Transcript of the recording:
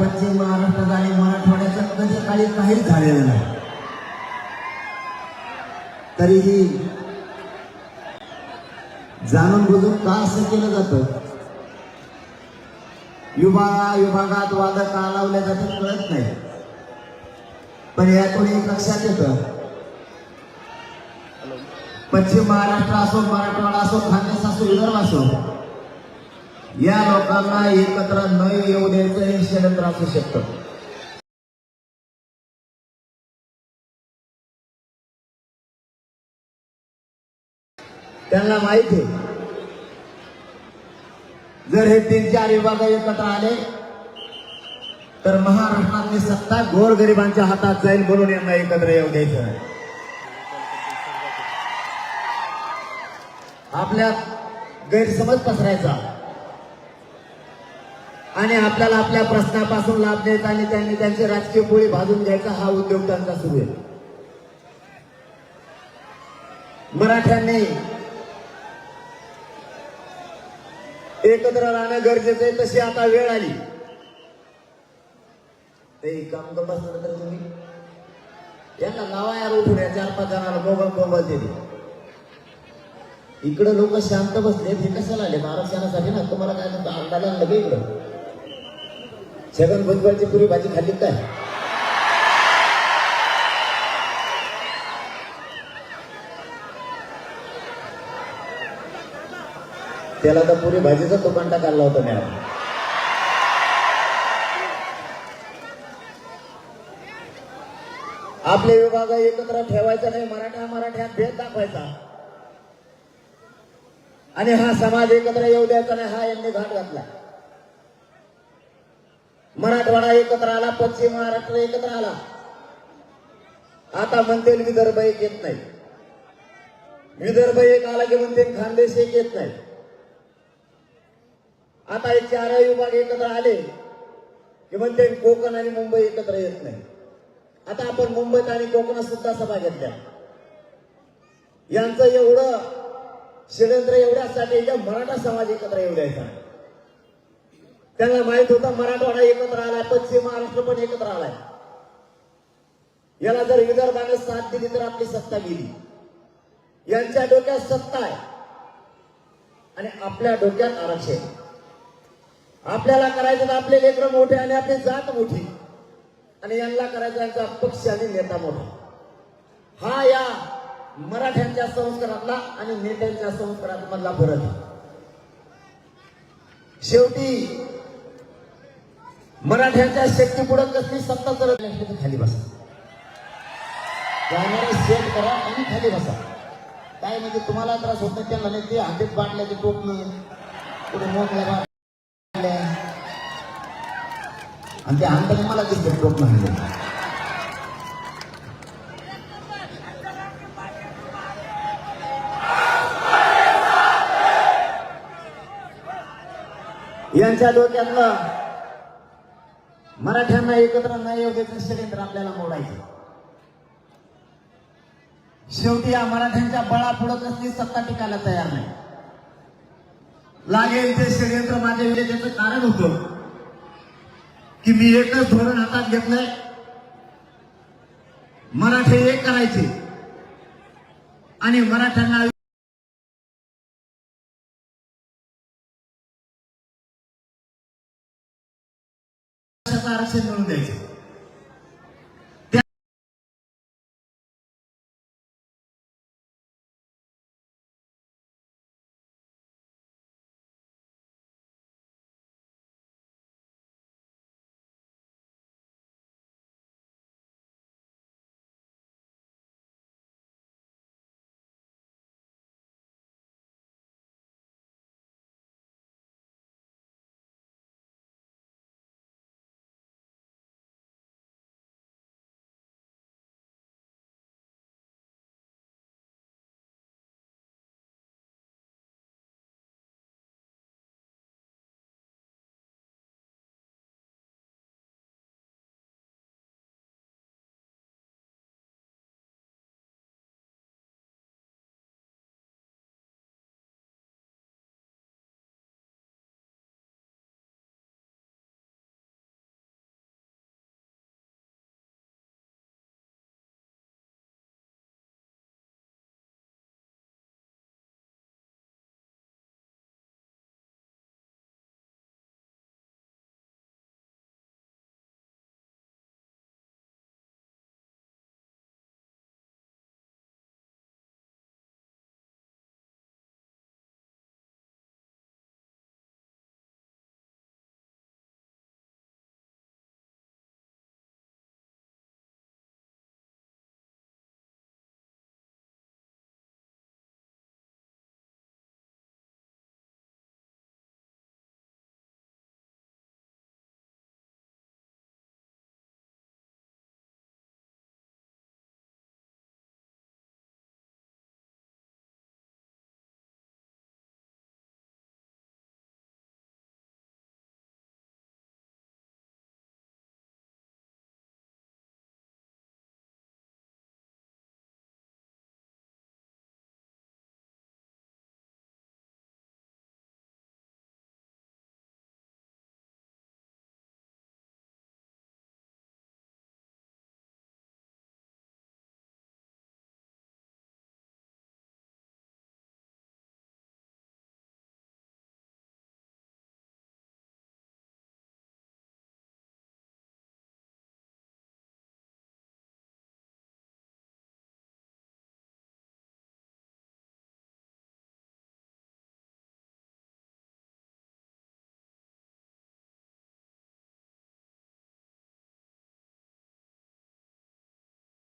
पश्चिम महाराष्ट्रात आणि मराठवाड्याच्या कधी काळी काहीच झालेलं नाही. तरीही जाणून बुजून का असं केलं जातं? विभागा विभागात वाद का लावल्या जातात कळत नाही. पण यातून एक लक्षात येतं? पश्चिम महाराष्ट्र असो मराठवाडा असो खानदेश असो विदर्भ असो या लोकांना एकत्र न येऊ द्यायचं हे षडयंत्र असू शकतं. त्यांना माहिती आहे जर हे तीन चार विभाग एकत्र आले तर महाराष्ट्रातली सत्ता गोरगरिबांच्या हातात जाईल म्हणून यांना एकत्र येऊ द्यायचं आपल्या गैरसमज पसरायचा. आणि आपल्याला आपल्या प्रश्नापासून लाभ द्यायचा आणि त्यांनी त्यांची राजकीय पोळी भाजून घ्यायचा हा उद्योग त्यांचा सुरू आहे. मराठ्यांनी एकत्र राहणं गरजेचं आहे तशी आता वेळ आली. ते काम करत तर तुम्ही. यांना लावा यार उठून या चार पाच जणांना मोबाईल मोबाईल दिली इकडे लोक शांत बसले हे कशाला आले? आरक्षणासाठी ना तुम्हाला काय म्हणतो अंदाला आणलं इकडं? छगन भुजबळची पुरी भाजी खाल्ली काय त्याला तर पुरी भाजीचा तुकांटा काढला होता मॅडम. आपले विभाग एकत्र ठेवायचा नाही मराठा मराठ्यात भेद दाखवायचा. आणि हा समाज एकत्र येऊ द्यायचा नाही हा यांनी घाट घातला. मराठवाडा एकत्र आला पश्चिम महाराष्ट्र एकत्र आला. आता म्हणते विदर्भ एक येत नाही. विदर्भ एक आला की म्हणते खानदेश एक येत नाही. आता हे चारही विभाग एकत्र आले की म्हणते कोकण आणि मुंबई एकत्र येत नाही. आता आपण मुंबईत आणि कोकणात सुद्धा सभा घेतल्या. यांचं एवढं षडयंत्र एवढ्यासाठी मराठा समाज एकत्र येऊ द्यायचा. त्यांना माहीत होता मराठवाडा एकत्र आलाय पश्चिम महाराष्ट्र पण एकत्र आलाय. याला जर विदर्भाने साथ दिली तर आपली सत्ता गेली. यांच्या डोक्यात सत्ता आहे. आणि आपल्या डोक्यात आरक्षण आपल्याला करायचं तर आपले लेकर मोठे आणि आपली जात मोठी. आणि यांना करायचा यांचा पक्ष आणि नेता मोठा हा या मराठ्यांच्या संस्कारातला आणि नेत्यांच्या संस्कारात मधला फरक शेवटी मराठ्यांच्या शक्ती पुढे कसली सत्ता चालत नाही तर खाली बसा. जाणारे सेट करा आणि खाली बसा. काय म्हणजे तुम्हाला त्रास होत नाही त्यांना नाही ते हातीत बाटल्याचे टोपली. कुठे मोकळ्या बाटल्या आणि ते अंतर मला दिसते टोप म्हणजे यांच्या डोक्यातलं मराठ्यांना एकत्र नाही येऊ द्यायचं षडयंत्र आपल्याला मोडायचं. शेवटी या मराठ्यांच्या बळापुढं कसली सत्ता टिकायला तयार नाही. लागेल ते षडयंत्र माझ्या विजयाचं कारण होतं. की मी एकच धोरण हातात घेतलंय. मराठे एक करायचे. आणि मराठ्यांना आरक्षण मिळवून द्यायचे